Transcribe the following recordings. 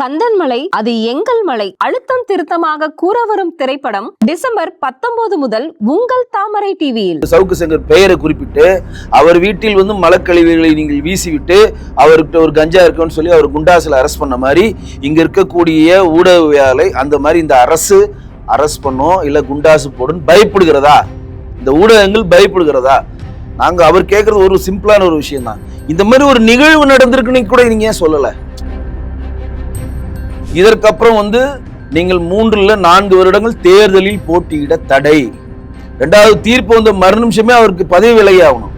கந்தன்மலை அது எங்கள் மலை. அழுத்தம் திருத்தமாக கூற வரும் திரைப்படம் டிசம்பர் பத்தொன்பது முதல் உங்கள் தாமரை டிவியில். சவுக்கு சங்கர் பெயரை குறிப்பிட்டு அவர் வீட்டில் வந்து மலக்கழிவுகளை நீங்கள் வீசிவிட்டு அவர்கிட்ட ஒரு கஞ்சா இருக்குன்னு சொல்லி அவர் குண்டாசில் அரெஸ்ட் பண்ண மாதிரி இங்க இருக்கக்கூடிய ஊடகவியாலை அந்த மாதிரி இந்த அரசு அரெஸ்ட் பண்ணும் இல்ல குண்டாசு போடும் பயப்படுகிறதா? இந்த ஊடகங்கள் பயப்படுகிறதா? நாங்க அவர் கேட்கறது ஒரு சிம்பிளான ஒரு விஷயம் தான் இந்த மாதிரி ஒரு நிகழ்வு நடந்திருக்குன்னு கூட நீங்க ஏன் சொல்லலை? இதற்கப்புறம் வந்து நீங்கள் மூன்றுல நான்கு வருடங்கள் தேர்தலில் போட்டியிட தடை. ரெண்டாவது தீர்ப்பு வந்த மறு நிமிஷமே அவருக்கு பதவி விலையாகணும்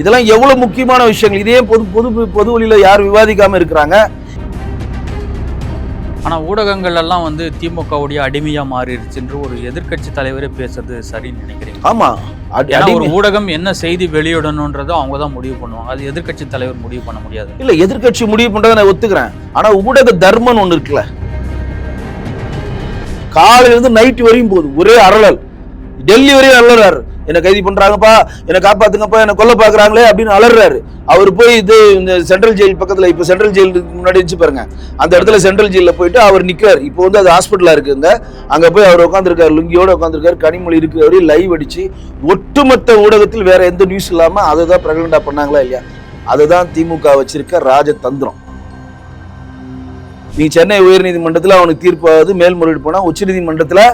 இதெல்லாம் எவ்வளவு முக்கியமான விஷயங்கள்? இதே பொது பொது பொது வழியில் யார் விவாதிக்காம இருக்கிறாங்க? ஆனா ஊடகங்கள் எல்லாம் வந்து திமுகவுடைய அடிமையா மாறிடுச்சுன்ற ஒரு எதிர்க்கட்சி தலைவரே பேசுறது சரின்னு நினைக்கிறீங்க ஆமா. அடி- ஏன்னா ஒரு ஊடகம் என்ன செய்தி வெளியிடணுன்றதோ அவங்க தான் முடிவு பண்ணுவாங்க. அது எதிர்க்கட்சி தலைவர் முடிவு பண்ண முடியாது. இல்ல எதிர்க்கட்சி முடிவு பண்றதை நான் ஒத்துக்கிறேன். ஆனா ஊடக தர்மன் ஒண்ணு இருக்குல்ல? காலையில இருந்து நைட் வரையும் போகுது. ஒரே அரளல் டெல்லி வரையும் அலறாரு என்னை கைது பண்றாங்கப்பா என்னை காப்பாத்துங்கப்பா என்னை கொல்ல பாக்குறாங்களே அப்படின்னு அலறாரு. அவர் போய் இது இந்த சென்ட்ரல் ஜெயில் பக்கத்துல இப்ப சென்ட்ரல் ஜெயில் முன்னாடி வச்சு பாருங்க. அந்த இடத்துல சென்ட்ரல் ஜெயில போயிட்டு அவர் நிக்கிறார் இப்போ வந்து அது ஹாஸ்பிட்டலா இருக்குங்க. அங்க போய் அவர் உட்காந்துருக்காரு லுங்கியோட உட்காந்துருக்காரு கனிமொழி இருக்கு அவரே லைவ் அடிச்சு ஒட்டுமொத்த ஊடகத்தில் வேற எந்த நியூஸ் இல்லாம அதை தான் பிரகடண்டா பண்ணாங்களா இல்லையா? அதுதான் திமுக வச்சிருக்க ராஜதந்திரம். நீ சென்னை உயர்நீதிமன்றத்தில் அவனுக்கு தீர்ப்பாவது மேல்முறையீடு போனால் உச்சநீதிமன்றத்தில்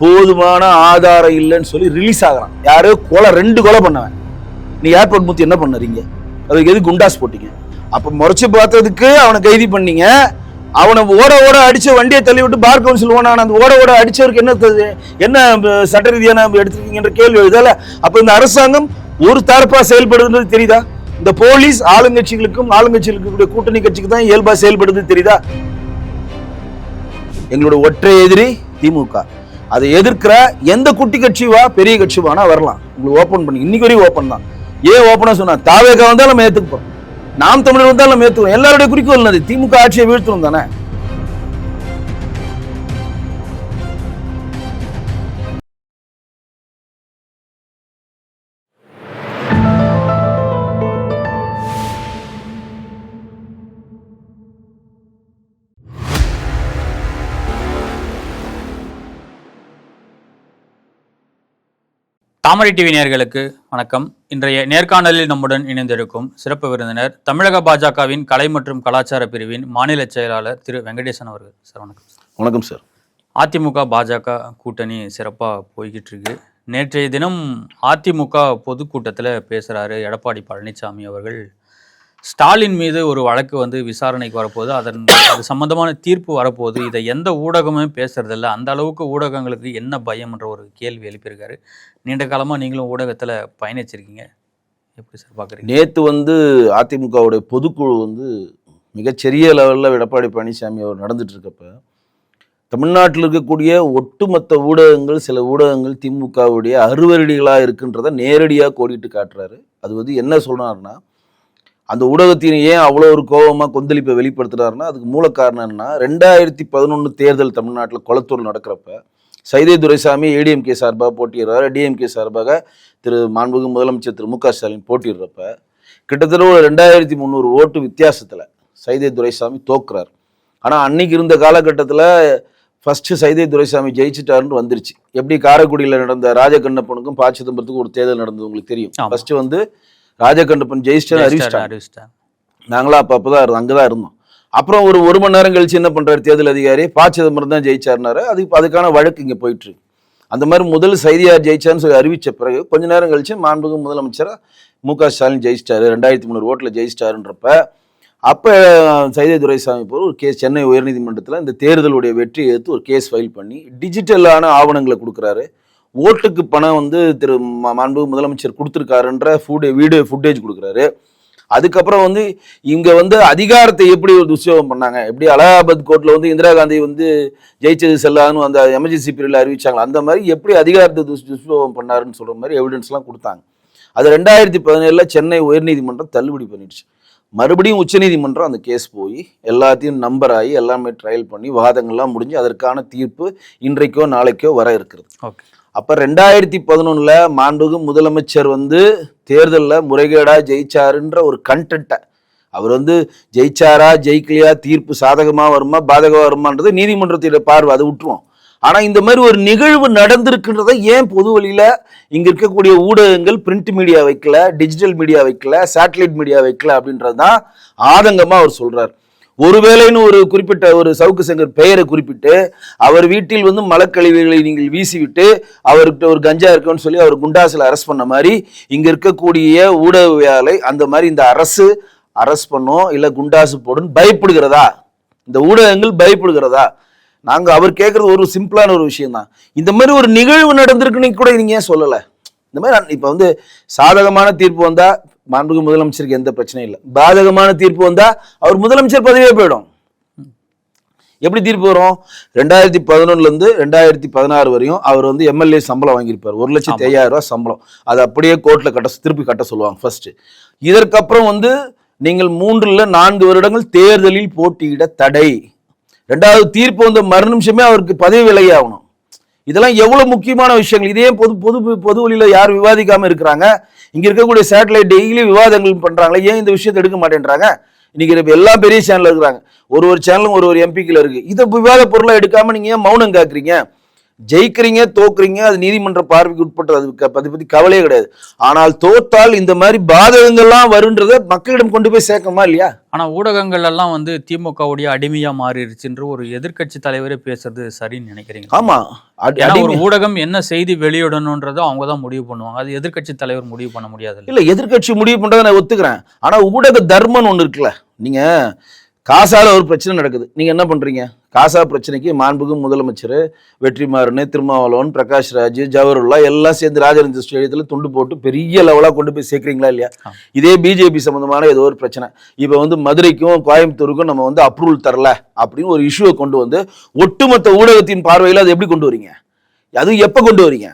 போதுமான ஆதாரம் இல்லைன்னு சொல்லி ரிலீஸ் ஆகிறான். யாரோ கொலை ரெண்டு கொலை பண்ணவன். நீ ஏர்போர்ட் மூத்தி என்ன பண்ணுறீங்க? அதுக்கு எது குண்டாஸ் போட்டீங்க? அப்போ முறைச்சு பார்த்ததுக்கு அவனை கைதி பண்ணீங்க. அவனை ஓட ஓட அடிச்ச வண்டியை தள்ளி விட்டு பார் கவுன்சில் ஓனான. அந்த ஓட ஓட அடிச்சவருக்கு என்ன என்ன சட்ட ரீதியான எடுத்துருக்கீங்கன்ற கேள்வி எழுதல. அப்போ இந்த அரசாங்கம் ஒரு தரப்பா செயல்படுதுன்றது தெரியுதா? இந்த போலீஸ் ஆளுங்கட்சிகளுக்கும் ஆளுங்கட்சிகளுக்கு கூட்டணி கட்சிக்கு தான் இயல்பா செயல்படுது தெரியுதா? எங்களோட ஒற்றை எதிரி திமுக. அதை எதிர்க்கிற எந்த குட்டி கட்சி வா பெரிய கட்சி வேணா வரலாம். உங்களுக்கு ஓப்பன் பண்ணி இன்னைக்கு வரையும் ஓப்பன் தான். ஏன் ஓப்பனா சொன்னா தாவேகா வந்தாலும் நம்ம ஏத்துக்குப்போம் நாம் தமிழர் வந்தாலும் நம்ம ஏத்துக்குவோம் எல்லாருடைய குறிக்கோள் என்னது? திமுக ஆட்சியை வீழ்த்தணும் தானே? தாமரை டிவி நேயர்களுக்கு வணக்கம். இன்றைய நேர்காணலில் நம்முடன் இணைந்திருக்கும் சிறப்பு விருந்தினர் தமிழக பாஜகவின் கலை மற்றும் கலாச்சார பிரிவின் மாநில செயலாளர் திரு வெங்கடேசன் அவர்கள். சார் வணக்கம் வணக்கம் சார். அதிமுக பாஜக கூட்டணி சிறப்பாக போய்கிட்டு இருக்கு நேற்றைய தினம் அதிமுக பொதுக்கூட்டத்தில் பேசுகிறாரு எடப்பாடி பழனிசாமி அவர்கள். ஸ்டாலின் மீது ஒரு வழக்கு வந்து விசாரணைக்கு வரப்போகுது. அதன் அது சம்பந்தமான தீர்ப்பு வரப்போகுது. இதை எந்த ஊடகமே பேசுறதில்ல. அந்த அளவுக்கு ஊடகங்களுக்கு என்ன பயம்ன்ற ஒரு கேள்வி எழுப்பியிருக்காரு. நீண்ட காலமாக நீங்களும் ஊடகத்தில் பயணிச்சிருக்கீங்க. எப்படி சார் பார்க்குறீங்க நேற்று வந்து அதிமுகவுடைய பொதுக்குழு வந்து மிகச்சிறிய லெவலில் எடப்பாடி பழனிசாமி அவர் நடந்துட்டு இருக்கப்ப தமிழ்நாட்டில் இருக்கக்கூடிய ஒட்டுமொத்த ஊடகங்கள் சில ஊடகங்கள் திமுகவுடைய அறுவரடிகளாக இருக்குன்றதை நேரடியாக கோடிட்டு காட்டுறாரு. அது வந்து என்ன சொல்றாருன்னா அந்த ஊடகத்தின் ஏன் அவ்வளோ ஒரு கோபமாக கொந்தளிப்பை வெளிப்படுத்துறாருன்னா அதுக்கு மூல காரணம் என்னன்னா ரெண்டாயிரத்தி பதினொன்று தேர்தல் தமிழ்நாட்டில் கொளத்தூர் நடக்கிறப்ப சைதை துரைசாமி ஏடிஎம்கே சார்பாக போட்டியிடுறாரு. டிஎம்கே சார்பாக திரு மாண்புமிகு முதலமைச்சர் திரு மு க ஸ்டாலின் போட்டியிடுறப்ப கிட்டத்தட்ட ஒரு ரெண்டாயிரத்தி முந்நூறு ஓட்டு வித்தியாசத்தில் சைதை துரைசாமி தோக்குறார். ஆனால் அன்னைக்கு இருந்த காலகட்டத்தில் ஃபர்ஸ்ட் சைதை துரைசாமி ஜெயிச்சிட்டாருன்னு வந்துருச்சு. எப்படி காரைக்குடியில் நடந்த ராஜகண்ணப்பனுக்கும் ப சிதம்பரத்துக்கும் ஒரு தேர்தல் நடந்தது உங்களுக்கு தெரியும். ஃபர்ஸ்ட் வந்து ராஜகண்ணப்பன் ஜெயிச்சிட்டாரு அறிவிச்சிட்டாங்க. நாங்களாம் அப்போ அப்போ தான் இருந்தோம் அங்கே தான் இருந்தோம். அப்புறம் ஒரு ஒரு மணி நேரம் கழிச்சு என்ன பண்றாரு தேர்தல் அதிகாரி? ப சிதம்பரம் தான் ஜெயிச்சாருனாரு அது இப்ப அதுக்கான வழக்கு இங்கே போயிட்டு இருக்கு. அந்த மாதிரி முதல் சைதியார் ஜெயிச்சார்னு சொல்லி அறிவிச்ச பிறகு கொஞ்ச நேரம் கழிச்சு மாண்புமிகு முதலமைச்சரா மு க ஸ்டாலின் ஜெயிச்சிட்டாரு. ரெண்டாயிரத்தி முந்நூறு ஓட்டில் ஜெயிச்சிட்டாருன்றப்ப அப்போ சைதை துரைசாமி போய் ஒரு கேஸ் சென்னை உயர்நீதிமன்றத்தில் இந்த தேர்தலுடைய வெற்றியை எடுத்து ஒரு கேஸ் ஃபைல் பண்ணி டிஜிட்டலான ஆவணங்களை கொடுக்குறாரு. ஓட்டுக்கு பணம் வந்து திரு மாண்பு முதலமைச்சர் கொடுத்துருக்காருன்ற ஃபுட் வீடியோ ஃபுட்டேஜ் கொடுக்குறாரு. அதுக்கப்புறம் வந்து இங்கே வந்து அதிகாரத்தை எப்படி ஒரு துஷ்யோகம் பண்ணாங்க? எப்படி அலகாபாத் கோர்ட்டில் வந்து இந்திரா காந்தி வந்து ஜெயிச்சது செல்லாதுன்னு அந்த எமர்ஜென்சி பீரியடில் அறிவிச்சாங்களா? அந்த மாதிரி எப்படி அதிகாரத்தை துஷ் துஷ்யோகம் பண்ணாருன்னு சொல்கிற மாதிரி எவிடன்ஸ்லாம் கொடுத்தாங்க. அது ரெண்டாயிரத்தி பதினேழில் சென்னை உயர்நீதிமன்றம் தள்ளுபடி பண்ணிடுச்சு. மறுபடியும் உச்சநீதிமன்றம் அந்த கேஸ் போய் எல்லாத்தையும் நம்பர் ஆகி எல்லாமே ட்ரையல் பண்ணி வாதங்கள்லாம் முடிஞ்சு அதற்கான தீர்ப்பு இன்றைக்கோ நாளைக்கோ வர இருக்கிறது. ஓகே அப்போ ரெண்டாயிரத்தி பதினொன்றில் மாண்புகு முதலமைச்சர் வந்து தேர்தலில் முறைகேடா ஜெயிச்சாருன்ற ஒரு கண்டென்ட்டை அவர் வந்து ஜெயிச்சாரா ஜெயிக்கலையா தீர்ப்பு சாதகமாக வருமா பாதகமாக வருமானது நீதிமன்றத்திட பார்வை அதை விட்டுருவோம். ஆனால் இந்த மாதிரி ஒரு நிகழ்வு நடந்திருக்குன்றதை ஏன் பொது வழியில் இங்கே இருக்கக்கூடிய ஊடகங்கள் பிரிண்ட் மீடியா வைக்கல டிஜிட்டல் மீடியா வைக்கல சேட்டலைட் மீடியா வைக்கல அப்படின்றது தான் ஆதங்கமாக அவர் சொல்கிறார் ஒருவேளைன்னு ஒரு குறிப்பிட்ட ஒரு சவுக்கு சங்கர் பெயரை குறிப்பிட்டு அவர் வீட்டில் வந்து மலக்கழிவுகளை நீங்கள் வீசிவிட்டு அவர்கிட்ட ஒரு கஞ்சா இருக்குன்னு சொல்லி அவர் குண்டாசில் அரெஸ்ட் பண்ண மாதிரி இங்கே இருக்கக்கூடிய ஊடகவியாலை அந்த மாதிரி இந்த அரசு அரெஸ்ட் பண்ணும் இல்லை குண்டாசு போடுன்னு பயப்படுகிறதா? இந்த ஊடகங்கள் பயப்படுகிறதா? நாங்கள் அவர் கேட்குறது ஒரு சிம்பிளான ஒரு விஷயம் தான் இந்த மாதிரி ஒரு நிகழ்வு நடந்திருக்குன்னு கூட நீங்கள் ஏன் சொல்லலை? இந்த மாதிரி இப்போ வந்து சாதகமான தீர்ப்பு வந்தால் மாண்புமிகு முதலமைச்சருக்கு எந்த பிரச்சனையும் இல்லை. பாதகமான தீர்ப்பு வந்தா அவர் முதலமைச்சர் பதவியே போயிடும். எப்படி தீர்ப்பு வரும்? ரெண்டாயிரத்தி பதினொன்னுல இருந்து ரெண்டாயிரத்தி பதினாறு வரையும் அவர் வந்து எம்எல்ஏ சம்பளம் வாங்கியிருப்பார். ஒரு லட்சத்தி ஐயாயிரம் ரூபாய் சம்பளம். அது அப்படியே கோர்ட்ல கட்ட திருப்பி கட்ட சொல்லுவாங்க ஃபர்ஸ்ட் இதற்கப்புறம் வந்து நீங்கள் மூன்றுல நான்கு வருடங்கள் தேர்தலில் போட்டியிட தடை. ரெண்டாவது தீர்ப்பு வந்த மறு நிமிஷமே அவருக்கு பதவி விலகி ஆகணும். இதெல்லாம் எவ்வளவு முக்கியமான விஷயங்கள்? இதே பொது பொது பொது வழியில யார் விவாதிக்காம இருக்கிறாங்க? இங்க இருக்கக்கூடிய சேட்டலைட் டெய்லி விவாதங்கள் பண்றாங்களே ஏன் இந்த விஷயத்தை எடுக்க மாட்டேன்றாங்க? இன்னைக்கு எல்லா பெரிய சேனல் இருக்கிறாங்க. ஒரு ஒரு சேனலும் ஒரு ஒரு எம்பிக்கில் இருக்கு. இதை விவாத பொருளாக எடுக்காம நீங்க ஏன் மௌனம் காக்குறீங்க? ஜெயிக்கிறீங்க தோக்குறீங்க அது நீதிமன்ற பார்வைக்கு உட்பட்டது அதுக்கு அதை பத்தி கவலையே கிடையாது. ஆனால் தோத்தால் இந்த மாதிரி பாதகங்கள்லாம் வருன்றதை மக்களிடம் கொண்டு போய் சேர்க்கணுமா இல்லையா? ஆனா ஊடகங்கள் எல்லாம் வந்து திமுகவுடைய அடிமையா மாறிடுச்சுன்ற ஒரு எதிர்க்கட்சி தலைவரே பேசுறது சரின்னு நினைக்கிறீங்க ஆமா. அடி- ஏன்னா ஒரு ஊடகம் என்ன செய்தி வெளியிடணுன்றதை அவங்க தான் முடிவு பண்ணுவாங்க. அது எதிர்க்கட்சி தலைவர் முடிவு பண்ண முடியாது இல்ல எதிர்க்கட்சி முடிவு பண்றதை நான் ஒத்துக்கிறேன். ஆனா ஊடக தர்மம்னு ஒண்ணு இருக்குல்ல. நீங்க காசால ஒரு பிரச்சனை நடக்குது. நீங்க என்ன பண்றீங்க? காசா பிரச்சனைக்கு மாண்புகு முதலமைச்சர் வெற்றிமாறன் திருமாவளவன் பிரகாஷ் ராஜ் ஜவஹர்லா எல்லாம் சேர்ந்து ராஜரஞ்ச ஸ்டேடியத்துல துண்டு போட்டு பெரிய லெவலா கொண்டு போய் சேர்க்கறீங்களா இல்லையா. இதே பிஜேபி சம்பந்தமான ஏதோ ஒரு பிரச்சனை. இப்ப வந்து மதுரைக்கும் கோயம்புத்தூருக்கும் நம்ம வந்து அப்ரூவல் தரல அப்படின்னு ஒரு இஷ்யூவை கொண்டு வந்து ஒட்டுமொத்த ஊடகத்தின் பார்வையில அதை எப்படி கொண்டு வரீங்க? அது எப்ப கொண்டு வரீங்க?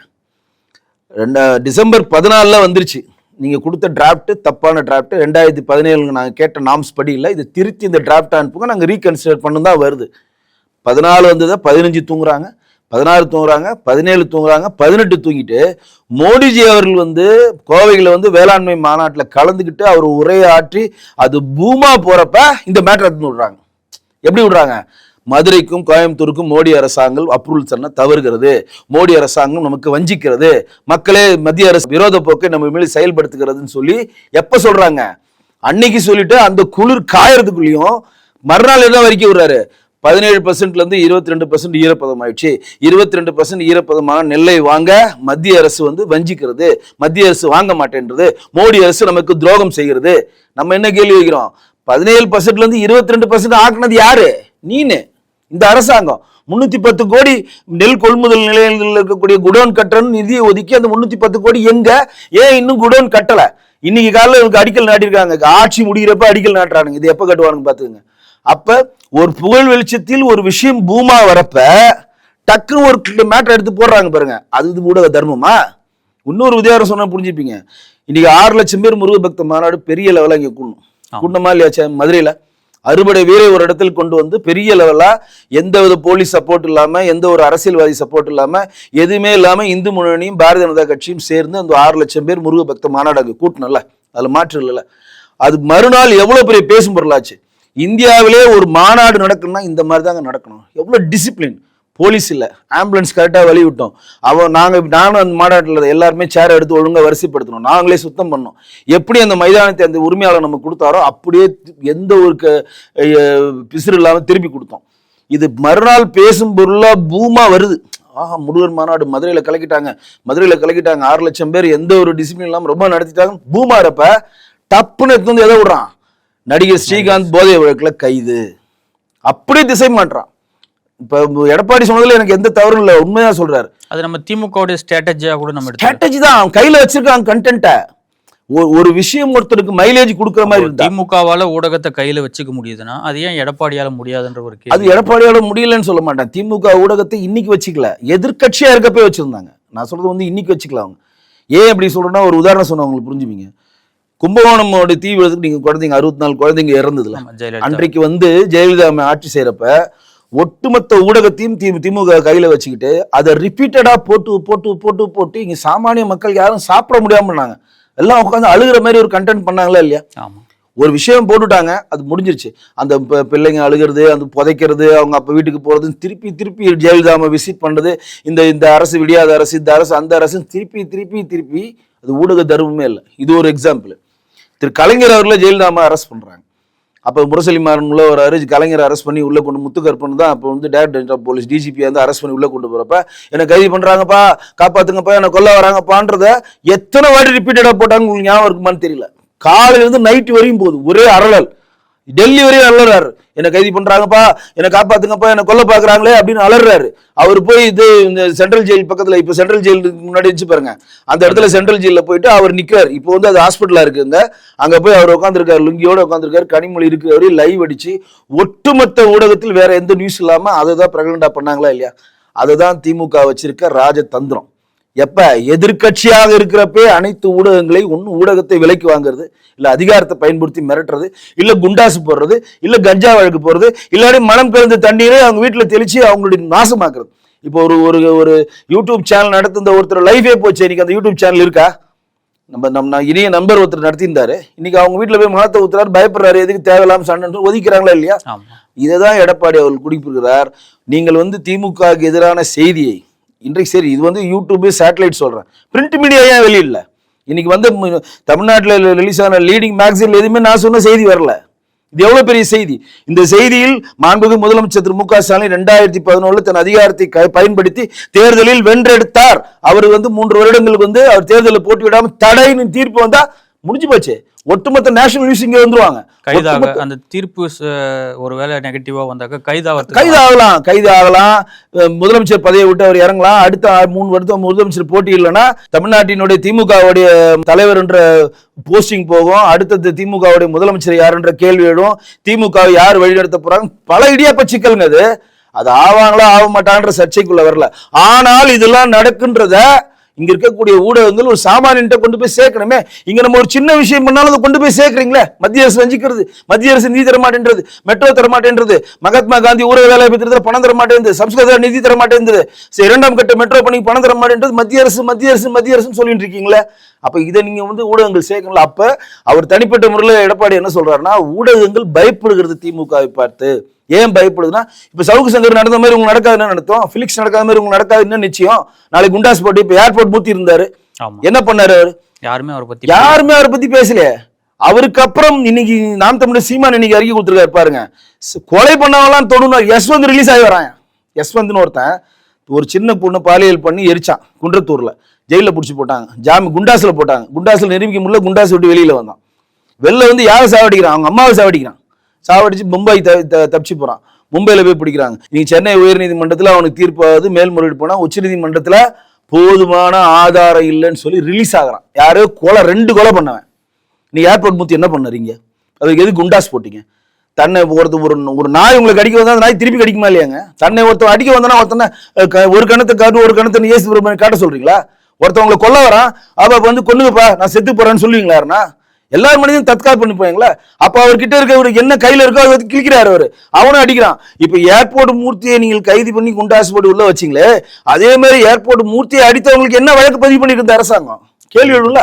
ரெண்டா டிசம்பர் பதினாலில் வந்துருச்சு. நீங்கள் கொடுத்த டிராஃப்ட்டு தப்பான டிராஃப்ட்டு ரெண்டாயிரத்தி பதினேழுங்க நாங்கள் கேட்ட நாம்ஸ் படி இல்லை. இது திருத்தி இந்த டிராஃப்ட் அனுப்புங்க. நாங்கள் ரீகன்சிடர் பண்ணு தான் வருது. பதினாலு வந்ததை பதினஞ்சு தூங்குறாங்க. பதினாறு தூங்குறாங்க. பதினேழு தூங்குறாங்க. பதினெட்டு தூங்கிட்டு மோடிஜி அவர்கள் வந்து கோவையில் வந்து வேளாண்மை மாநாட்டில் கலந்துக்கிட்டு அவர் உரையாற்றி அது பூமா போகிறப்ப இந்த மேட்டர் எடுத்து விடுறாங்க. எப்படி விடுறாங்க? மதுரைக்கும் கோயம்புத்தூருக்கும் மோடி அரசாங்கம் அப்ரூவல் சொன்ன தவறுகிறது. மோடி அரசாங்கம் நமக்கு வஞ்சிக்கிறது. மக்களே மத்திய அரசு விரோத போக்கை நம்ம மேலே செயல்படுத்துகிறதுன்னு சொல்லி எப்போ சொல்கிறாங்க அன்னைக்கு சொல்லிட்டு அந்த குளிர் காயறதுக்குள்ளேயும் மறுநாள் என்ன வரைக்கும் விடுறாரு? பதினேழு பர்சன்ட்லேருந்து இருபத்தி ரெண்டு பர்சன்ட் ஈரப்பதம் ஆயிடுச்சு. இருபத்தி ரெண்டு பர்சன்ட் ஈரப்பதமான நெல்லை வாங்க மத்திய அரசு வந்து வஞ்சிக்கிறது. மத்திய அரசு வாங்க மாட்டேன்றது. மோடி அரசு நமக்கு துரோகம் செய்கிறது. நம்ம என்ன கேள்வி வைக்கிறோம்? பதினேழு பர்சன்ட்லேருந்து இருபத்தி ரெண்டு பர்சன்ட் ஆக்குனது யாரு? நீனு. இந்த அரசாங்கம். முன்னூத்தி பத்து கோடி நெல் கொள்முதல் நிலையங்களில் இருக்கக்கூடிய குடோன் கட்டணும் நிதியை ஒதுக்கி அந்த முன்னூத்தி பத்து கோடி எங்க? ஏன் இன்னும் குடோன் கட்டல? இன்னைக்கு காலையில இவங்க அடிக்கல் நாட்டிருக்காங்க ஆட்சி முடிகிறப்ப அடிக்கல் நாட்டுறானுங்க. இது எப்ப கட்டுவானுங்க பாத்துங்க அப்ப ஒரு புகழ் வெளிச்சத்தில் ஒரு விஷயம் பூமா வரப்ப டக்குன்னு ஒரு மேட்டர் எடுத்து போடுறாங்க பாருங்க. அது இது ஊடக தர்மமா? இன்னொரு உதாரணம் சொன்னா புரிஞ்சுப்பீங்க. இன்னைக்கு ஆறு லட்சம் பேர் முருக பக்த மாநாடு பெரிய லெவலில் இங்க கூடணும். கூட்டமா இல்லையாச்சா? மதுரையில. அறுபடை வீரை ஒரு இடத்தில் கொண்டு வந்து பெரிய லெவலாக எந்த வித போலீஸ் சப்போர்ட் இல்லாமல் எந்த ஒரு அரசியல்வாதி சப்போர்ட் இல்லாமல் எதுவுமே இல்லாமல் இந்து முன்னணியும் பாரதிய ஜனதா கட்சியும் சேர்ந்து அந்த ஆறு லட்சம் பேர் முருக பக்த மாநாடு அங்க கூட்டணும்ல அதுல மாற்று இல்லைல்ல. அது மறுநாள் எவ்வளோ பெரிய பேசும் பொருளாச்சு. இந்தியாவிலே ஒரு மாநாடு நடக்கணும்னா இந்த மாதிரி தாங்க நடக்கணும். எவ்வளோ டிசிப்ளின் போலீஸ் இல்லை. ஆம்புலன்ஸ் கரெக்டாக வழி விட்டோம் அவன் நாங்கள் நானும் அந்த மாநாட்டில் எல்லாருமே சேர் எடுத்து ஒழுங்காக வரிசைப்படுத்தணும். நாங்களே சுத்தம் பண்ணோம் எப்படி அந்த மைதானத்தை அந்த உரிமையாளர் நம்ம கொடுத்தாரோ அப்படியே எந்த ஒரு க- அஹ் பிசிறு இல்லாம திருப்பி கொடுத்தோம். இது மறுநாள் பேசும் பொருளாக பூமா வருது. ஆஹா முருகன் மாநாடு மதுரையில் கலக்கிட்டாங்க. மதுரையில் கலக்கிட்டாங்க. ஆறு லட்சம் பேர் எந்த ஒரு டிசிப்ளின் இல்லாமல் ரொம்ப நடத்திட்டாங்க. பூமா இருப்ப டப்புன்னு எடுத்து வந்து எதை விடுறான்? நடிகர் ஸ்ரீகாந்த் போதை வழக்கில் கைது. அப்படியே திசை மாட்டுறான். இப்ப எடப்பாடி சொன்னதுல எனக்கு எந்த தவறும் இல்லை. உண்மையா சொல்றாரு. அது நம்ம திமுகவுடைய ஸ்ட்ராட்டஜியா கூட நம்ம ஸ்ட்ராட்டஜி தான். கையில வச்சிருக்கான் கண்டென்ட்டை ஒரு விஷயம் ஒருத்தருக்கு மைலேஜ் கொடுக்குற மாதிரி திமுகவால ஊடகத்தை கையில வச்சுக்க முடியுதுன்னா அது ஏன் எடப்பாடியால முடியாதுன்ற ஒரு அது எடப்பாடியால முடியலன்னு சொல்ல மாட்டேன். திமுக ஊடகத்தை இன்னைக்கு வச்சுக்கல. எதிர்க்கட்சியா இருக்கப்பே வச்சிருந்தாங்க. நான் சொல்றது வந்து இன்னைக்கு வச்சுக்கலாம் அவங்க. ஏன் அப்படி சொல்றேன்னா ஒரு உதாரணம் சொன்னா உங்களுக்கு புரிஞ்சுப்பீங்க. கும்பகோணமோட தீ விழுறதுக்கு நீங்க குழந்தைங்க அறுபத்தி நாலு குழந்தைங்க இறந்ததுல. அன்றைக்கு வந்து ஜெயலலிதா ஆட்சி செய்யறப்ப ஒட்டுமொத்த ஊடகத்தையும் தி திமுக கையில வச்சுக்கிட்டு அதை ரிப்பீட்டடா போட்டு போட்டு போட்டு போட்டு இங்க சாமானிய மக்கள் யாரும் சாப்பிட முடியாம பண்ணாங்க எல்லாம் உட்காந்து அழுகிற மாதிரி ஒரு கண்டென்ட் பண்ணாங்களா இல்லையா? ஒரு விஷயம் போட்டுட்டாங்க அது முடிஞ்சிருச்சு. அந்த பிள்ளைங்க அழுகிறது அந்த புதைக்கிறது அவங்க அப்ப வீட்டுக்கு போறது திருப்பி திருப்பி ஜெயலலிதாவை விசிட் பண்றது இந்த இந்த அரசு விடியாத அரசு இந்த அரசு அந்த அரசு திருப்பி திருப்பி திருப்பி அது ஊடக தர்மமே இல்லை. இது ஒரு எக்ஸாம்பிள் திரு கலைஞர் அவர்களை ஜெயலலிதாவை அரெஸ்ட் பண்றாங்க. அப்போ முரசொலி உள்ளே ஒரு வராரு கலைஞர் அரெஸ்ட் பண்ணி உள்ளே கொண்டு முத்துக்கற்பன் தான் அப்போ வந்து டேரக்டர் ஆஃப் போலீஸ் டிஜிபியை வந்து அரெஸ்ட் பண்ணி உள்ளே கொண்டு போகிறப்ப என்ன கைது பண்ணுறாங்கப்பா காப்பாற்றுங்கப்பா என்னை கொல்ல வராங்கப்பான்றத எத்தனை வாட்டி ரிப்பீட்டடாக போட்டாங்க உங்களுக்கு ஞாபகம் இருக்குமான்னு தெரியல. காலையில நைட்டு வரையும் போகுது ஒரே அரளல் டெல்லி வரையும் அலறாரு. என்னை கைது பண்றாங்கப்பா என்னை காப்பாத்துங்கப்பா என்னை கொல்ல பாக்குறாங்களே அப்படின்னு அலறாரு. அவர் போய் இது இந்த சென்ட்ரல் ஜெயில் பக்கத்துல இப்ப சென்ட்ரல் ஜெயிலுக்கு முன்னாடி வச்சு பாருங்க. அந்த இடத்துல சென்ட்ரல் ஜெயில போயிட்டு அவர் நிக்கிறார். இப்போ வந்து அது ஹாஸ்பிட்டலா இருக்குங்க. அங்க போய் அவர் உட்காந்துருக்காரு லுங்கியோட உட்காந்துருக்காரு கனிமொழி இருக்கு அவரே லைவ் அடிச்சு ஒட்டுமொத்த ஊடகத்தில் வேற எந்த நியூஸ் இல்லாம அதை தான் பிரகடண்டா பண்ணாங்களா இல்லையா? அதுதான் திமுக வச்சிருக்க ராஜதந்திரம். எப்ப எதிர்க்கட்சியாக இருக்கிறப்பே அனைத்து ஊடகங்களையும் ஒண்ணு ஊடகத்தை விலைக்கு வாங்குறது இல்ல அதிகாரத்தை பயன்படுத்தி மிரட்டுறது இல்ல குண்டாசு போடுறது இல்ல கஞ்சா வழக்கு போடுறது இல்லாட்டி மனம் பிறந்த தண்ணீரை அவங்க வீட்டுல தெளிச்சு அவங்களுடைய நாசமாக்குறது. இப்போ ஒரு ஒரு ஒரு யூடியூப் சேனல் நடத்துந்த ஒருத்தர் லைஃபே போச்சு. இன்னைக்கு அந்த யூடியூப் சேனல் இருக்கா? நம்ம நம்ம இனிய நண்பர் ஒருத்தர் நடத்தியிருந்தாரு. இன்னைக்கு அவங்க வீட்டுல போய் மனத்தை ஊத்துறாரு பயப்படுறாரு எதுக்கு தேவையில்லாம சண்டை ஒதுக்கிறாங்களா இல்லையா? இதை தான் எடப்பாடி அவர்கள் குறிப்பிடுகிறார் நீங்கள் வந்து திமுகவுக்கு எதிரான செய்தியை இன்றைக்கு சரி இது வந்து யூடியூப்பு சேட்டலைட் சொல்கிறேன் பிரிண்ட் மீடியா ஏன் வெளியிடல இன்றைக்கி வந்து தமிழ்நாட்டில் ரிலீஸ் ஆன லீடிங் மேக்சின்ல எதுவுமே நான் சொன்ன செய்தி வரல. இது எவ்வளோ பெரிய செய்தி? இந்த செய்தியில் மாண்புமிகு முதலமைச்சர் திரு மு க ஸ்டாலின் ரெண்டாயிரத்தி பதினொன்றுல தன் அதிகாரத்தை க- பயன்படுத்தி தேர்தலில் வென்றெடுத்தார். அவர் வந்து மூன்று வருடங்களுக்கு வந்து அவர் தேர்தலில் விடாமல் தடைன்னு தீர்ப்பு வந்தால் முடிஞ்சு போச்சு. ஒட்டுமொத்த நேஷனல் நியூஸ் இங்க வந்துருவாங்க. கைதாக அந்த தீர்ப்பு ச- ஒருவேளை நெகட்டிவா வந்தாக்க கைதாகிறதுக்கு கைது ஆகலாம் கைது ஆகலாம். அஹ் முதலமைச்சர் பதவியை விட்டு அவர் இறங்கலாம். அடுத்த மூணு வருடம் முதலமைச்சர் போட்டி இல்லைன்னா தமிழ்நாட்டினுடைய திமுகவுடைய தலைவர் என்ற போஸ்டிங் போகும். அடுத்தது திமுகவுடைய முதலமைச்சர் யாருன்ற கேள்வி எழும். திமுக யார் வழிநடத்த போறாங்க? பல இடியாப்ப சிக்கலுங்க அது. அது ஆவாங்களா ஆக மாட்டான்ற சர்ச்சைக்குள்ள வரல. ஆனால் இதெல்லாம் நடக்குன்றத இங்க இருக்கக்கூடிய ஊடகங்கள் ஒரு சாமானியன்ட்ட கொண்டு போய் சேர்க்கணுமே. இங்க நம்ம ஒரு சின்ன விஷயம் பண்ணாலும் அதை கொண்டு போய் சேர்க்கறீங்களே? மத்திய அரசு வஞ்சிக்கிறது. மத்திய அரசு நிதி தர மாட்டேன்றது மெட்ரோ தர மாட்டேன்றது மகாத்மா காந்தி ஊரக வேலை திட்டத்துல பணம் தர மாட்டேங்குது சம்ஸ்கிருத நிதி தர சரி, இரண்டாம் கட்ட மெட்ரோ பணிக்கு பணம் தர மாட்டேன்றது மத்திய அரசு மத்திய அரசு மத்திய அரசுன்னு சொல்லிட்டு இருக்கீங்களே? அப்ப இதை நீங்க வந்து ஊடகங்கள் சேர்க்கல அப்ப அவர் தனிப்பட்ட முறையில் எடப்பாடி என்ன சொல்றாருன்னா ஊடகங்கள் பயப்படுகிறது திமுகவை பார்த்து. ஏன் பயப்படுதுன்னா இப்ப சவுக்கு சங்கர் நடந்த மாதிரி உங்களுக்கு நடக்காது என்ன நடத்தும்? பிலிக்ஸ் நடக்காத மாதிரி உங்களுக்கு நடக்காது என்ன நிச்சயம்? நாளைக்கு குண்டாஸ் போட்டு இப்ப ஏர்போர்ட் மூத்தி இருந்தாரு. என்ன பண்ணாரு அவரு? யாருமே அவரை பத்தி யாருமே அவரை பத்தி பேசலையே. அவருக்கு அப்புறம் இன்னைக்கு நாம் தமிழர் சீமான் இன்னைக்கு அறிக்கை கொடுத்துருக்காரு பாருங்க. கொலை பண்ணவங்களாம் தொடுனார் யஸ்வந்த் ரிலீஸ் ஆகி வரான். யஸ்வந்த்னு ஒருத்தன். ஒரு சின்ன பொண்ணு பாலியல் பண்ணி எரிச்சான் குன்றத்தூரில். ஜெயிலில் பிடிச்சி போட்டாங்க. ஜாமி குண்டாஸில் போட்டாங்க. குண்டாஸில் நிரூபிக்க முடியல குண்டாஸ் விட்டு வெளியில் வந்தான். வெளில வந்து யாரை சாவடிக்கிறான்? அவங்க அம்மாவை சாவடிக்கிறான். சாவடிச்சு மும்பை த- த- தப்பிச்சு போகிறான் மும்பையில் போய் பிடிக்கிறாங்க. நீங்கள் சென்னை உயர்நீதிமன்றத்தில் அவனுக்கு தீர்ப்பாவது மேல்முறையீடு போனால் உச்சநீதிமன்றத்தில் போதுமான ஆதாரம் இல்லைன்னு சொல்லி ரிலீஸ் ஆகிறான். யாரோ? கொலை ரெண்டு கொலை பண்ணவன். நீ ஏர்போர்ட் மூத்தி என்ன பண்ணுறீங்க? அதுக்கு எது குண்டாஸ் போட்டீங்க? தன்னை ஒருத்த ஒரு ஒரு நாய் உங்களுக்கு அடிக்க வந்தா அந்த நாய் திருப்பி கடிக்குமா இல்லையாங்க? தன்னை ஒருத்தன் அடிக்க வந்தனா ஒருத்தனை ஒரு கணத்தை காட்டு ஒரு கணத்தை ஏசு பிரபு காட்ட சொல்றீங்களா? ஒருத்தவங்களை கொல்ல வரான். அவ வந்து கொல்லுங்கப்பா நான் செத்து போறேன்னு சொல்லுவீங்களா யாருன்னா? எல்லா மனிதனும் தற்காப்பு பண்ணி போயீங்களா அப்ப அவர்கிட்ட இருக்க ஒரு என்ன கையில இருக்கோ அதை வந்து கிழிக்கிறாரு அவரு. அவனும் அடிக்கிறான். இப்ப ஏர்போர்ட் மூர்த்தியை நீங்கள் கைது பண்ணி குண்டாசு போட்டு உள்ள வச்சீங்களே அதே மாதிரி ஏர்போர்ட் மூர்த்தியை அடித்தவங்களுக்கு என்ன வழக்கு பதிவு பண்ணிருக்கு அரசாங்கம்? கேள்வி எழுல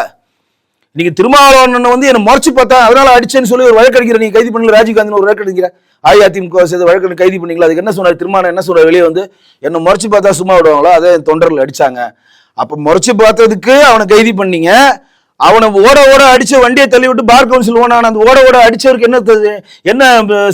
இன்னைக்கு திருமாவளவன் வந்து என்ன மறைச்சு பார்த்தா அதனால அடிச்சேன்னு சொல்லி ஒரு வழக்கு அடிக்கிற நீங்க கைது பண்ணல ராஜீவ்காந்தி ஒரு வழக்கு அடிக்கிற அஇஅதிமுக சேர்ந்து வழக்கு கைது பண்ணீங்களா? அதுக்கு என்ன சொன்னார்? திருமாவளவன் என்ன சொல்ற வெளியே வந்து என்ன மறைச்சு பார்த்தா சும்மா விடுவாங்களோ? அதே என் தொண்டர்கள் அடிச்சாங்க. அப்ப முறைச்சு பார்த்ததுக்கு அவனை கைது பண்ணீங்க. அவனை ஓட ஓட அடிச்ச வண்டியை தள்ளி விட்டு பார் கவுன்சில் ஓனான. அந்த ஓட ஓட அடிச்சவருக்கு என்ன என்ன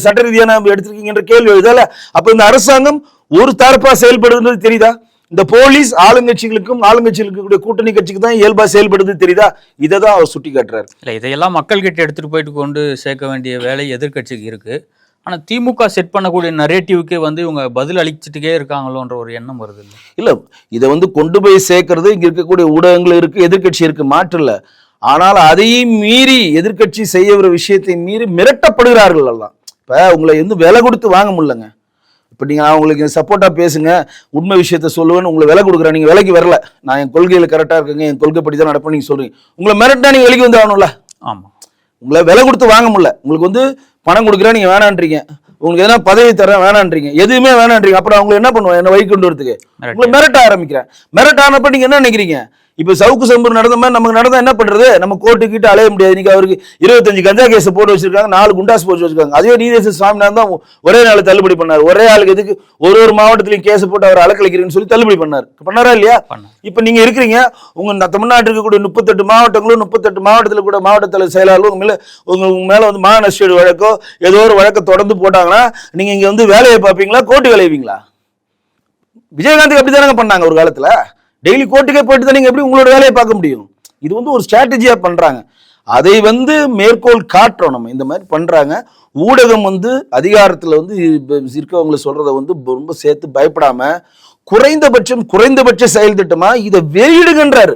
சட்ட ரீதியான எடுத்திருக்கீங்கன்ற கேள்வி எழுதல. அப்ப இந்த அரசாங்கம் ஒரு தரப்பா செயல்படுதுன்றது தெரியுதா? இந்த போலீஸ் ஆளுங்கட்சிகளுக்கும் ஆளுங்கட்சிகளுக்கு கூட்டணி கட்சிக்கு தான் இயல்பா செயல்படுது தெரியுதா? இதை தான் அவர் சுட்டி காட்டுறாரு இல்லை இதையெல்லாம் மக்கள்கிட்ட எடுத்துட்டு போயிட்டு கொண்டு சேர்க்க வேண்டிய வேலை எதிர்க்கட்சிக்கு இருக்கு. ஆனா திமுக செட் பண்ணக்கூடிய நரேட்டிவ்க்கே வந்து இவங்க பதில் அளிச்சுட்டே இருக்காங்களோன்ற ஒரு எண்ணம் வருது இல்லை? இல்ல இதை வந்து கொண்டு போய் சேர்க்கறது இங்க இருக்கக்கூடிய ஊடகங்கள் இருக்கு எதிர்க்கட்சி இருக்கு மாற்று இல்ல. ஆனால் அதையும் மீறி எதிர்க்கட்சி செய்ய ஒரு விஷயத்தை மீறி மிரட்டப்படுகிறார்கள் எல்லாம். இப்ப உங்களை வந்து விலை கொடுத்து வாங்க முடியலங்க. இப்ப நீங்க நான் உங்களுக்கு சப்போர்ட்டா பேசுங்க உண்மை விஷயத்த சொல்லுவேன்னு உங்களை விலை கொடுக்குறேன். நீங்க விலைக்கு வரல. நான் என் கொள்கையில கரெக்டா இருக்குங்க என் கொள்கைப்படி தான் நடப்பேன் நீங்க சொல்றீங்க. உங்களை மிரட்டினா நீங்க வெளிக்கு வந்து ஆகணும்ல? ஆமா. உங்களை விலை கொடுத்து வாங்க முடியல. உங்களுக்கு வந்து பணம் கொடுக்குறேன் நீங்க வேணான்றீங்க. உங்களுக்கு எதனா பதவி தரேன் வேணான்றீங்க. எதுவுமே வேணான்றீங்க. அப்புறம் அவங்க என்ன பண்ணுவாங்க என்ன வழி கொண்டு வரதுக்கு? உங்களை மிரட்ட ஆரம்பிக்கிறேன். மிரட்ட ஆனப்ப நீங்க என்ன நினைக்கிறீங்க? இப்ப சவுக்கு சம்பூர் நடந்த மாதிரி நமக்கு நடந்தா என்ன பண்றது? நம்ம கோர்ட்டு கிட்ட அலைய முடியாது. இன்னைக்கு அவருக்கு இருபத்தஞ்சு கஞ்சா கேஸ் போட்டு வச்சிருக்காங்க நாலு குண்டாஸ் போட்டு வச்சிருக்காங்க. அதே நீதேச சுவாமிநாதன் தான் ஒரே நாள் தள்ளுபடி பண்ணார். ஒரே ஆளுக்கு எதுக்கு? ஒரு ஒரு மாவட்டத்திலையும் கேஸ் போட்டு அவர் அலக்கழிக்கிறேன்னு சொல்லி தள்ளுபடி பண்ணார். பண்ணாரா இல்லையா? இப்ப நீங்க இருக்கிறீங்க உங்க இந்த தமிழ்நாட்டில் இருக்கக்கூடிய முப்பத்தெட்டு மாவட்டங்களும் முப்பத்தெட்டு மாவட்டத்தில் கூட மாவட்ட தலைவர் செயலாளரும் உங்க மேல உங்க உங்க மேல வந்து மான நஷ்டீடு வழக்கோ ஏதோ ஒரு வழக்கை தொடர்ந்து போட்டாங்கன்னா நீங்க இங்க வந்து வேலையை பார்ப்பீங்களா? கோர்ட்டு வேலைவீங்களா விஜயகாந்த் அப்படி தானங்க பண்ணாங்க ஒரு காலத்துல? டெய்லி கோர்ட்டுக்கே போயிட்டு தான் நீங்கள் எப்படி உங்களோட வேலையை பார்க்க முடியும்? இது வந்து ஒரு ஸ்ட்ராட்டஜியாக பண்ணுறாங்க அதை வந்து மேற்கோள் காட்டுறோம் நம்ம. இந்த மாதிரி பண்ணுறாங்க ஊடகம் வந்து அதிகாரத்தில் வந்து இருக்கவங்களை சொல்கிறத வந்து ரொம்ப சேர்த்து பயப்படாமல் குறைந்தபட்சம் குறைந்தபட்ச செயல் திட்டமாக இதை வெளியிடுகின்றாரு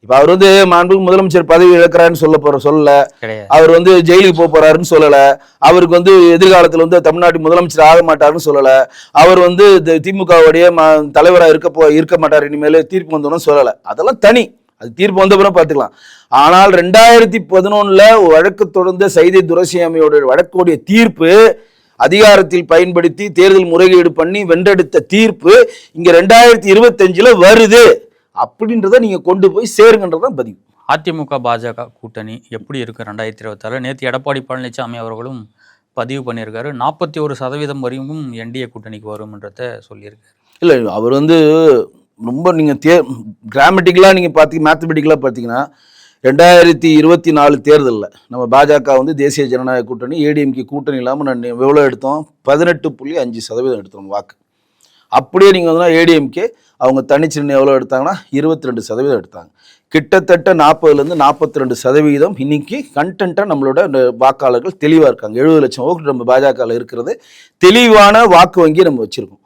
இப்ப அவர் வந்து மாண்பு முதலமைச்சர் பதவி இழக்கிறான்னு சொல்ல போற சொல்லல. அவர் வந்து ஜெயிலுக்கு போக போறாருன்னு சொல்லல. அவருக்கு வந்து எதிர்காலத்துல வந்து தமிழ்நாட்டு முதலமைச்சர் ஆக மாட்டாருன்னு சொல்லல. அவர் வந்து திமுகவுடைய ம- தலைவரா இருக்க போ இருக்க மாட்டார். இனிமேல் தீர்ப்பு வந்தோன்னு சொல்லல. அதெல்லாம் தனி. அது தீர்ப்பு வந்த பிறகு பார்த்துக்கலாம் ஆனால் ரெண்டாயிரத்தி பதினொன்னுல வழக்கு தொடர்ந்த சைதை துரசியாமியோட வழக்குடைய தீர்ப்பு அதிகாரத்தில் பயன்படுத்தி தேர்தல் முறைகேடு பண்ணி வென்றெடுத்த தீர்ப்பு இங்க ரெண்டாயிரத்தி இருபத்தஞ்சுல வருது. அப்படின்றத நீங்க கொண்டு போய் சேருங்கன்றதான் பதிவு. அதிமுக பாஜக கூட்டணி எப்படி இருக்கு ரெண்டாயிரத்தி இருபத்தாறு நேற்று எடப்பாடி பழனிசாமி அவர்களும் பதிவு பண்ணியிருக்காரு. நாற்பத்தி ஒரு சதவீதம் வரையும் என்டிஏ கூட்டணிக்கு வரும்ன்றத சொல்லியிருக்காரு. இல்லை அவர் வந்து ரொம்ப நீங்கள் தே கிராமட்டிக்கலாக நீங்கள் பார்த்தீங்க மேத்தமெட்டிக்கலாக பார்த்தீங்கன்னா ரெண்டாயிரத்தி இருபத்தி நாலு தேர்தலில் நம்ம பாஜக வந்து தேசிய ஜனநாயக கூட்டணி ஏடிஎம்கே கூட்டணி இல்லாமல் நான் எவ்வளோ எடுத்தோம்? பதினெட்டு புள்ளி அஞ்சு சதவீதம் எடுத்தோம் வாக்கு. அப்படியே நீங்கள் வந்து ஏடிஎம்கே அவங்க தனிச்சின்னு எவ்வளோ எடுத்தாங்கன்னா? இருபத்தி ரெண்டு சதவீதம் எடுத்தாங்க. கிட்டத்தட்ட நாற்பதுலேருந்து நாற்பத்தி ரெண்டு சதவீதம் இன்னைக்கு கண்டென்ட்டாக நம்மளோட வாக்காளர்கள் தெளிவாக இருக்காங்க. எழுபது லட்சம் ஓட்டு நம்ம பாஜகவில் இருக்கிறது. தெளிவான வாக்கு வங்கி நம்ம வச்சுருக்கோம்.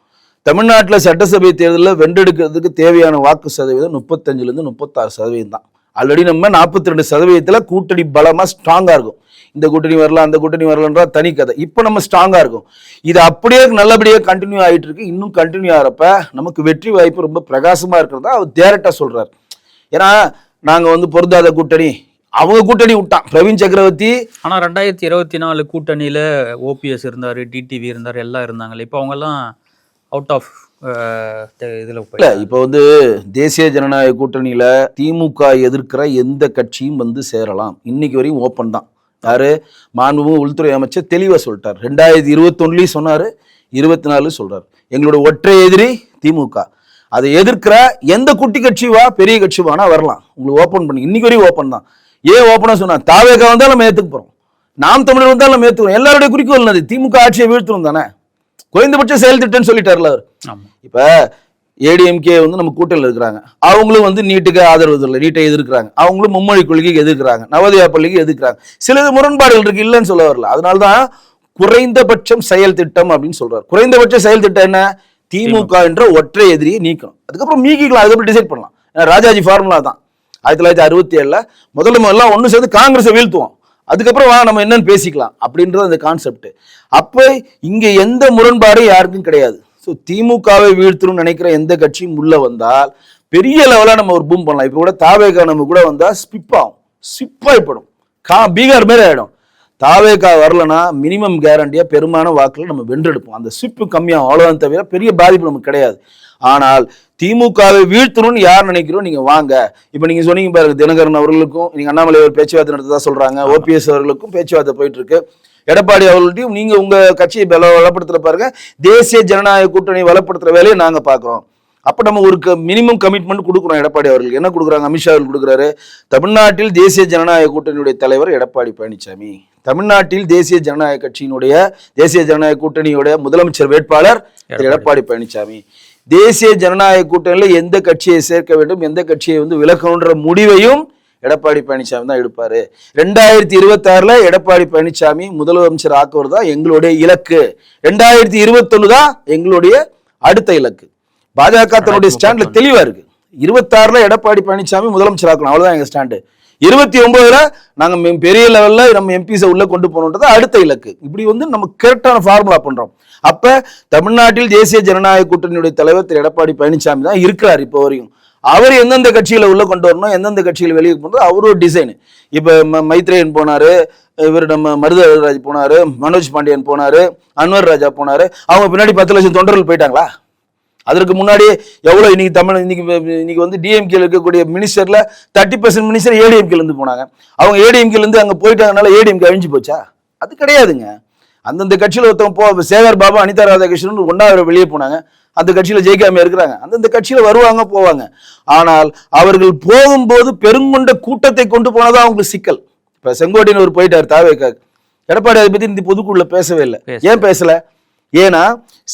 தமிழ்நாட்டில் சட்டசபை தேர்தலில் வென்றெடுக்கிறதுக்கு தேவையான வாக்கு சதவீதம் முப்பத்தஞ்சுலேருந்து முப்பத்தாறு சதவீதம் தான். ஆல்ரெடி நம்ம நாற்பத்தி ரெண்டு சதவீதத்தில் கூட்டணி பலமாக ஸ்ட்ராங்காக இருக்கும். இந்த கூட்டணி வரலாம் அந்த கூட்டணி வரலன்றா தனி கதை. இப்போ நம்ம ஸ்ட்ராங்காக இருக்கும். இது அப்படியே நல்லபடியாக கண்டினியூ ஆகிட்டு இருக்கு. இன்னும் கண்டினியூ ஆகிறப்ப நமக்கு வெற்றி வாய்ப்பு ரொம்ப பிரகாசமாக இருக்கிறதா அவர் டேரக்டாக சொல்கிறார் ஏன்னா நாங்கள் வந்து பொருந்தாத கூட்டணி அவங்க கூட்டணி விட்டான். பிரவீன் சக்கரவர்த்தி ஆனா ரெண்டாயிரத்தி இருபத்தி நாலு கூட்டணியில ஓபிஎஸ் இருந்தாரு டிடிவி இருந்தார் எல்லாம் இருந்தாங்களே. இப்போ அவங்கெல்லாம் அவுட் ஆஃப் இதுல இல்ல இப்போ வந்து தேசிய ஜனநாயக கூட்டணியில திமுக எதிர்க்கிற எந்த கட்சியும் வந்து சேரலாம். இன்னைக்கு வரையும் ஓப்பன் தான். யாரு? மாண்புமிகு உள்துறை அமைச்சர் தெளிவா சொல்லிட்டார். ரெண்டாயிரத்தி இருபத்தொன்னுலயும் சொன்னாரு இருபத்தி நாலு சொல்றாரு. எங்களோட ஒற்றை எதிரி திமுக. அதை எதிர்க்கிற எந்த குட்டி கட்சி வா பெரிய கட்சி வானா வரலாம். உங்களுக்கு ஓப்பன் பண்ணி இன்னைக்கு வரையும் ஓப்பன் தான். ஏன் ஓப்பனா சொன்னா தாவேகா வந்தாலும் நம்ம ஏத்துக்க போறோம். நாம் தமிழர் வந்தாலும் நம்ம ஏத்துக்கிறோம். எல்லாருடைய குறிக்கோள் என்னது? திமுக ஆட்சியை வீழ்த்தணும் தானே? குறைந்தபட்ச செயல் திட்டம்னு சொல்லிட்டார்ல அவர். இப்ப ஏடிஎம்கே வந்து நம்ம கூட்டணியில் இருக்கிறாங்க. அவங்களும் வந்து நீட்டுக்கு ஆதரவு இல்லை நீட்டை எதிர்க்கிறாங்க. அவங்களும் மும்மொழி கொள்கைக்கு எதிர்க்கிறாங்க. நவோதயா பள்ளிக்கு எதிர்க்கிறாங்க. சிலது முரண்பாடுகள் இருக்கு இல்லைன்னு சொல்ல வரல. அதனால தான் குறைந்தபட்சம் செயல் திட்டம் அப்படின்னு சொல்றாரு. குறைந்தபட்ச செயல் திட்டம் என்ன? திமுக என்ற ஒற்றை எதிரியை நீக்கணும். அதுக்கப்புறம் நீக்கிக்கலாம். அதுக்கப்புறம் டிசைட் பண்ணலாம். ஏன்னா ராஜாஜி ஃபார்முலா தான். ஆயிரத்தி தொள்ளாயிரத்தி அறுபத்தி ஏழுல முதல்ல எல்லாம் ஒன்று சேர்ந்து காங்கிரஸை வீழ்த்துவோம். அதுக்கப்புறம் வா நம்ம என்னன்னு பேசிக்கலாம் அப்படின்றது அந்த கான்செப்ட் அப்போ இங்க எந்த முரண்பாடும் யாருக்கும் கிடையாது. ஸோ திமுகவை வீழ்த்தணும்னு நினைக்கிற எந்த கட்சியும் உள்ளே வந்தால் பெரிய லெவலாக நம்ம ஒரு பூம் பண்ணலாம். இப்போ கூட தாவேகா நம்ம கூட வந்தால் ஸ்பிப் ஆகும். ஸ்பிப்பாய்ப்படும் கா பீகார் மாதிரி ஆகிடும் தாவேகா வரலனா மினிமம் கேரண்டியாக பெருமான வாக்கில் நம்ம வென்றெடுப்போம். அந்த ஸ்விப்பு கம்மியாகும். அவ்வளோதான் தவிர பெரிய பாதிப்பு நமக்கு கிடையாது. ஆனால் திமுகவை வீழ்த்தணும்னு யார் நினைக்கிறோம்? நீங்கள் வாங்க. இப்போ நீங்கள் சொன்னீங்க பாருங்க தினகரன் அவர்களுக்கும் நீங்கள் அண்ணாமலை அவர் பேச்சுவார்த்தை நடத்ததா சொல்கிறாங்க ஓபிஎஸ் அவர்களுக்கும் பேச்சுவார்த்தை போயிட்டு இருக்கு. எடப்பாடி அவர்கள்ட்டையும் நீங்க உங்க கட்சியை பல வளப்படுத்துற பாருங்க. தேசிய ஜனநாயக கூட்டணி வளப்படுத்துற வேலையை நாங்க பாக்குறோம் அப்ப நம்ம ஒரு மினிமம் கமிட்மெண்ட் கொடுக்குறோம் எடப்பாடி அவர்களுக்கு. என்ன கொடுக்குறாங்க? அமித்ஷா அவர்கள் கொடுக்குறாரு. தமிழ்நாட்டில் தேசிய ஜனநாயக கூட்டணியுடைய தலைவர் எடப்பாடி பழனிசாமி தமிழ்நாட்டில் தேசிய ஜனநாயக கட்சியினுடைய தேசிய ஜனநாயக கூட்டணியுடைய முதலமைச்சர் வேட்பாளர் திரு எடப்பாடி. பழனிசாமி தேசிய ஜனநாயக கூட்டணியில் எந்த கட்சியை சேர்க்க வேண்டும் எந்த கட்சியை வந்து விலக்கணுன்ற முடிவையும் எடப்பாடி பழனிசாமி தான் எடுப்பாரு. ரெண்டாயிரத்தி இருபத்தாறுல எடப்பாடி பழனிசாமி முதலமைச்சர் ஆக்குவது தான் எங்களுடைய இலக்கு. ரெண்டாயிரத்தி இருபத்தொன்னு தான் எங்களுடைய அடுத்த இலக்கு. பாஜக தன்னுடைய ஸ்டாண்ட்ல தெளிவா இருக்கு. இருபத்தாறுல எடப்பாடி பழனிசாமி முதலமைச்சர் ஆக்கணும். அவ்வளவுதான் எங்க ஸ்டாண்டு. இருபத்தி ஒன்பதுல நாங்க பெரிய லெவல்ல நம்ம எம்பிஸை உள்ள கொண்டு போகணுன்றது அடுத்த இலக்கு. இப்படி வந்து நம்ம கரெக்டான ஃபார்முலா பண்றோம். அப்ப தமிழ்நாட்டில் தேசிய ஜனநாயக கூட்டணியுடைய தலைவர் திரு எடப்பாடி பழனிசாமி தான் இருக்கிறார் இப்போ வரையும். அவர் எந்தெந்த கட்சியில் உள்ள கொண்டு வரணும் எந்தெந்த கட்சியில் வெளியே கொண்டு அவரோட டிசைன் இப்ப ம- மைத்ரேயன் போனாரு இவர் நம்ம மருதராஜ் போனாரு மனோஜ் பாண்டியன் போனாரு அன்வர் ராஜா போனாரு. அவங்க பின்னாடி பத்து லட்சம் தொண்டர்கள் போயிட்டாங்களா? அதற்கு முன்னாடி எவ்வளவு இன்னைக்கு தமிழ் இன்னைக்கு இன்னைக்கு வந்து டிஎம்கேல இருக்கக்கூடிய மினிஸ்டர்ல தேர்ட்டி பர்சன்ட் மினிஸ்டர் ஏடிஎம்கேலேருந்து போனாங்க. அவங்க ஏடிஎம்கேலேருந்து இருந்து அங்க போயிட்டாங்கனால ஏடிஎம்கே அழிஞ்சு போச்சா? அது கிடையாதுங்க. அந்தந்த கட்சியில ஒருத்தவங்க போ சேகர் பாபா அனிதா ராதாகிருஷ்ணன் ஒன்னாவது வெளியே போனாங்க. அந்த கட்சியில ஜெயிக்காம இருக்கிறாங்க. அந்தந்த கட்சியில வருவாங்க போவாங்க. ஆனால் அவர்கள் போகும்போது பெருங்கொண்ட கூட்டத்தை கொண்டு போனதா அவங்களுக்கு சிக்கல். இப்ப செங்கோட்டையன் போயிட்டார் தாவேக்காக்கு. எடப்பாடி அதை பத்தி இந்த பொதுக்குள்ள பேசவே இல்லை. ஏன் பேசல? ஏன்னா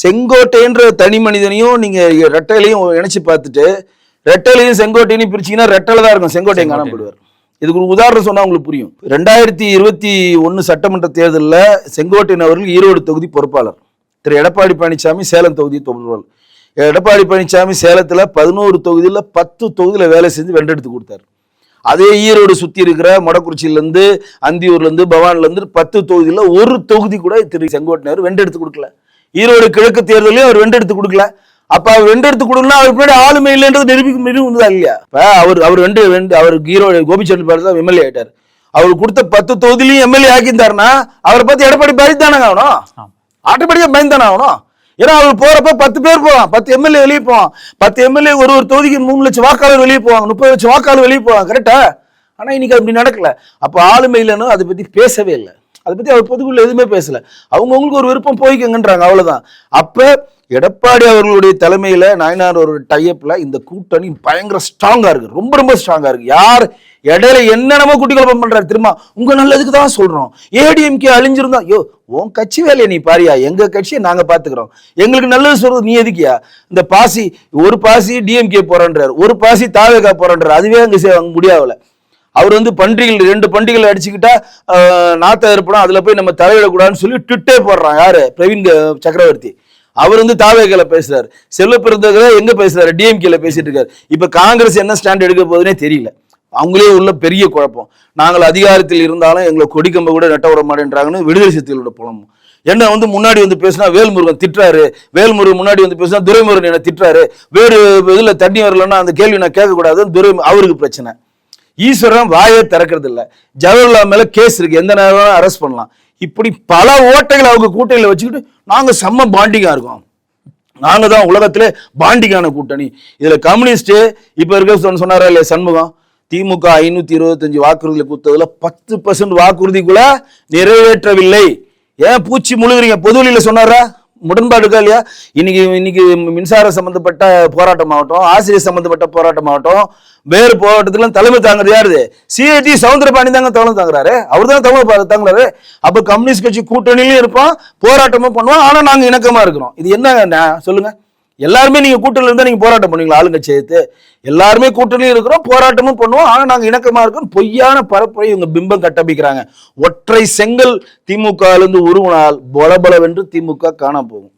செங்கோட்டைன்ற தனி மனிதனையும் நீங்க ரெட்டையிலையும் இணைச்சு பார்த்துட்டு ரெட்டையிலையும் செங்கோட்டையும் பிரிச்சீங்கன்னா ரெட்டலை தான் இருக்கும். செங்கோட்டையன். காணப்படுவார். இதுக்கு ஒரு உதாரணம் சொன்னா உங்களுக்கு புரியும். ரெண்டாயிரத்தி இருபத்தி ஒன்னு சட்டமன்ற தேர்தலில் செங்கோட்டையன் அவர்கள் ஈரோடு தொகுதி பொறுப்பாளர். திரு எடப்பாடி பழனிசாமி சேலம் தொகுதி பொறுப்பாளர் எடப்பாடி பழனிசாமி சேலத்தில் பதினோரு தொகுதியில் பத்து தொகுதியில் வேலை செஞ்சு வென்றெடுத்து கொடுத்தாரு. அதே ஈரோடு சுற்றி இருக்கிற மொடக்குறிச்சியிலேருந்து அந்தியூர்லேருந்து பவானிலேருந்து பத்து தொகுதியில் ஒரு தொகுதி கூட திரு செங்கோட்டையர் வென்றெடுத்து கொடுக்கல. ஈரோடு கிழக்கு தேர்தலையும் அவர் வெண்டெடுத்து கொடுக்கல. அப்போ அவர் வெண்டெடுத்து கொடுக்கணும் அவர் பின்னாடி ஆளுமை இல்லைன்றது நிரூபிக்க நிரூபிந்ததா இல்லையா? இப்போ அவர் அவர் ரெண்டு ரெண்டு அவர் ஈரோடு கோபிச்செட்டிப்பாடு தான் எம்எல்ஏ ஆயிட்டார். அவர் கொடுத்த பத்து தொகுதியிலையும் எம்எல்ஏ ஆக்கியிருந்தாருன்னா அவரை பார்த்து எடப்பாடி பயந்தானங்க ஆகணும் ஆட்டோமேட்டிக்காக ஆட்டோமேட்டிக்கா பயந்தானே ஆகணும்? ஏன்னா அவர் போறப்ப பத்து பேர் போவான் பத்து எம்எல்ஏ வெளியே போவான் பத்து எம்எல்ஏ ஒரு ஒரு தொகுதிக்கு மூணு லட்சம் வாக்காளர் வெளியே போவாங்க. முப்பது லட்சம் வாக்காளர் வெளியே போவாங்க. கரெக்டா ஆனா இன்னைக்கு அப்படி நடக்கல. அப்ப ஆளுமை இல்லைன்னு அதை பத்தி பேசவே இல்லை. அதை பத்தி அவர் பொதுக்குள்ள எதுவுமே பேசல. அவங்கவுங்களுக்கு ஒரு விருப்பம் போய்க்கங்கன்றாங்க. அவ்வளவுதான். அப்ப எடப்பாடி அவர்களுடைய தலைமையில் நாயனார் ஒரு டைப்பில் இந்த கூட்டணி பயங்கர ஸ்ட்ராங்காக இருக்குது ரொம்ப ரொம்ப ஸ்ட்ராங்காக இருக்குது யார்? இடையில என்னென்னமோ குட்டி குழப்பம் பண்ணுறாரு திரும்ப உங்கள் நல்லதுக்கு தான் சொல்கிறோம் ஏடிஎம்கே அழிஞ்சிருந்தா ஐயோ உன் கட்சி வேலையை நீ பாரியா? எங்கள் கட்சியை நாங்கள் பார்த்துக்குறோம் எங்களுக்கு நல்லது சொல்கிறது நீ எதுக்கியா? இந்த பாசி ஒரு பாசி டிஎம்கே போகிறன்றார் ஒரு பாசி தாவேகா போகிறன்றார் அதுவே அங்கே சே- அங்க அவர் வந்து பன்றிகள் ரெண்டு பண்டிகைகள் அடிச்சுக்கிட்டா ஆஹ், நாத்த இருப்பணும் அதில் போய் நம்ம தலையிடக்கூடாதுன்னு சொல்லி ட்விட்டே போடுறான். யார்? பிரவீன் சக்கரவர்த்தி. அவர் வந்து தாவேகல பேசுறாரு. செல்வ பிறந்தவரை எங்க பேசுறாரு? டிஎம்கேல பேசிட்டு இருக்காரு. இப்ப காங்கிரஸ் என்ன ஸ்டாண்ட் எடுக்க போகுதுன்னே தெரியல. அவங்களே உள்ள பெரிய குழப்பம். நாங்கள் அதிகாரத்தில் இருந்தாலும் எங்களை கொடிக்கம்ப கூட நட்ட விட மாட்டேன்றாங்கன்னு விடுதலை சிறுத்தைகளோட புலமும் என்ன வந்து முன்னாடி வந்து பேசினா வேல்முருகன் திட்டுறாரு. வேல்முருகன் முன்னாடி வந்து பேசினா துரைமுருகன் என்ன திட்டுறாரு. வேறு இதில் தண்ணி வரலன்னா அந்த கேள்வி நான் கேட்கக்கூடாதுன்னு துரை அவருக்கு பிரச்சனை. ஈஸ்வரன் வாயே திறக்கிறது இல்லை ஜவஹர்லால் மேல கேஸ் இருக்கு. எந்த நேரம் அரெஸ்ட் பண்ணலாம். இப்படி பல ஓட்டைகளை அவங்க கூட்டையில் வச்சுக்கிட்டு நாங்கள் செம்ம பாண்டிங்காக இருக்கோம். நாங்கள் தான் உலகத்தில் பாண்டிங்கான கூட்டணி. இதில் கம்யூனிஸ்ட்டு இப்போ இருக்க சொன்ன- சொன்னாரா இல்லையா சண்முகம்? திமுக ஐநூற்றி இருபத்தஞ்சு வாக்குறுதிகளை கொடுத்ததில் பத்து பர்சன்ட் வாக்குறுதிக்குள்ளே நிறைவேற்றவில்லை. ஏன் பூச்சி முழுகிறீங்க? பொதுவெளியில் சொன்னாரா? முரண்பாடு இருக்கா இல்லையா? இன்னைக்கு இன்னைக்கு மின்சாரம் சம்பந்தப்பட்ட போராட்டம் ஆகட்டும் ஆசிரியர் சம்பந்தப்பட்ட போராட்டம் ஆகட்டும் வேறு போராட்டத்துல தலைமை தாங்குறது யாரு சிஐடி சவுந்தரபாணி தாங்க தலைமை தாங்குறாரு. அவர் தான் தலைமை தாங்குறாரு. அப்ப கம்யூனிஸ்ட் கட்சி கூட்டணியிலும் இருப்போம் போராட்டமும் பண்ணுவோம் ஆனா நாங்க இணக்கமா இருக்கிறோம். இது என்ன சொல்லுங்க. எல்லாருமே நீங்க கூட்டணியில் இருந்தா நீங்க போராட்டம் பண்ணுவீங்களா? ஆளுங்கட்சி சேர்த்து எல்லாருமே கூட்டணியும் இருக்கிறோம் போராட்டமும் பண்ணுவோம். ஆனா நாங்க இணக்கமா இருக்கோம் பொய்யான பரப்புரை இவங்க பிம்பம் கட்டமைக்கிறாங்க. ஒற்றை செங்கல் திமுக இருந்து உருவினால் பொலபலவென்று திமுக காண போகும்.